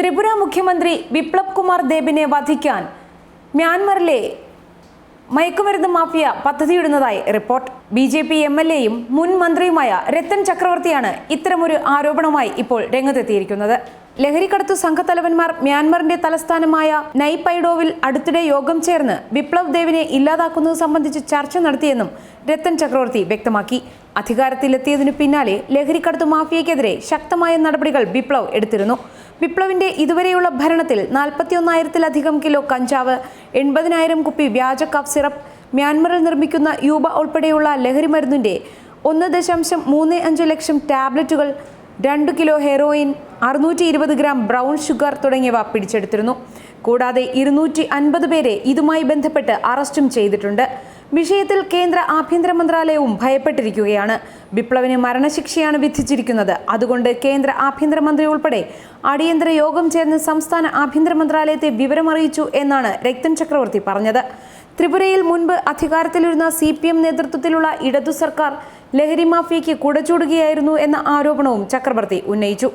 ത്രിപുര മുഖ്യമന്ത്രി ബിപ്ലബ് കുമാർ ദേബിനെ വധിക്കാൻ മ്യാൻമറിലെ മയക്കുമരുന്ന് mafia പദ്ധതിയിടുന്നതായി report. B J P M L എയും മുൻ മന്ത്രിയുമായ രത്തൻ ചക്രവർത്തിയാണ് ഇത്തരമൊരു ആരോപണവുമായി ഇപ്പോൾ രംഗത്തെത്തിയിരിക്കുന്നത്. ലഹരിക്കടത്തു സംഘത്തലവന്മാർ മ്യാൻമറിന്റെ തലസ്ഥാനമായ നൈപൈഡോവിൽ അടുത്തിടെ യോഗം ചേർന്ന് ബിപ്ലവ് ദേവിനെ ഇല്ലാതാക്കുന്നത് സംബന്ധിച്ച് ചർച്ച നടത്തിയെന്നും രത്തൻ ചക്രവർത്തി വ്യക്തമാക്കി. അധികാരത്തിലെത്തിയതിനു പിന്നാലെ ലഹരിക്കടത്തു മാഫിയയ്ക്കെതിരെ ശക്തമായ നടപടികൾ ബിപ്ലവ് എടുത്തിരുന്നു. വിപ്ലവിന്റെ ഇതുവരെയുള്ള ഭരണത്തിൽ നാൽപ്പത്തിയൊന്നായിരത്തിലധികം കിലോ കഞ്ചാവ് എൺപതിനായിരം കുപ്പി വ്യാജ കഫ് സിറപ്പ് മ്യാൻമറിൽ നിർമ്മിക്കുന്ന യൂബ ഉൾപ്പെടെയുള്ള ലഹരി മരുന്നിന്റെ ഒന്ന് ദശാംശം മൂന്ന് അഞ്ച് ലക്ഷം ടാബ്ലറ്റുകൾ രണ്ട് കിലോ ഹെറോയിൻ അറുന്നൂറ്റി ഇരുപത് ഗ്രാം ബ്രൗൺ ഷുഗർ തുടങ്ങിയവ പിടിച്ചെടുത്തിരുന്നു. കൂടാതെ ഇരുന്നൂറ്റി അൻപത് പേരെ ഇതുമായി ബന്ധപ്പെട്ട് അറസ്റ്റും ചെയ്തിട്ടുണ്ട്. വിഷയത്തിൽ കേന്ദ്ര ആഭ്യന്തര മന്ത്രാലയവും ഭയപ്പെട്ടിരിക്കുകയാണ്. വിപ്ലവിന് മരണശിക്ഷയാണ് വിധിച്ചിരിക്കുന്നത്. അതുകൊണ്ട് കേന്ദ്ര ആഭ്യന്തരമന്ത്രി ഉൾപ്പെടെ അടിയന്തര യോഗം ചേർന്ന് സംസ്ഥാന ആഭ്യന്തര മന്ത്രാലയത്തെ വിവരമറിയിച്ചു എന്നാണ് രക്തൻ ചക്രവർത്തി പറഞ്ഞത്. ത്രിപുരയിൽ മുൻപ് അധികാരത്തിലിരുന്ന സി പി എം നേതൃത്വത്തിലുള്ള ഇടതു സർക്കാർ ലഹരി മാഫിയയ്ക്ക് കുടചൂടുകയായിരുന്നു എന്ന ആരോപണവും ചക്രവർത്തി ഉന്നയിച്ചു.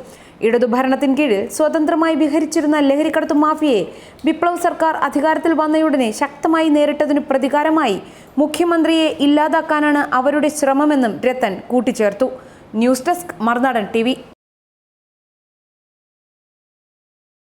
ഇടതു ഭരണത്തിന് കീഴിൽ സ്വതന്ത്രമായി വിഹരിച്ചിരുന്ന ലഹരിക്കടത്തു മാഫിയയെ വിപ്ലവ് സർക്കാർ അധികാരത്തിൽ വന്നയുടനെ ശക്തമായി നേരിട്ടതിനു പ്രതികാരമായി മുഖ്യമന്ത്രിയെ ഇല്ലാതാക്കാനാണ് അവരുടെ ശ്രമമെന്നും രത്തൻ കൂട്ടിച്ചേർത്തു. ന്യൂസ് ഡെസ്ക് മറുനാടൻ ടി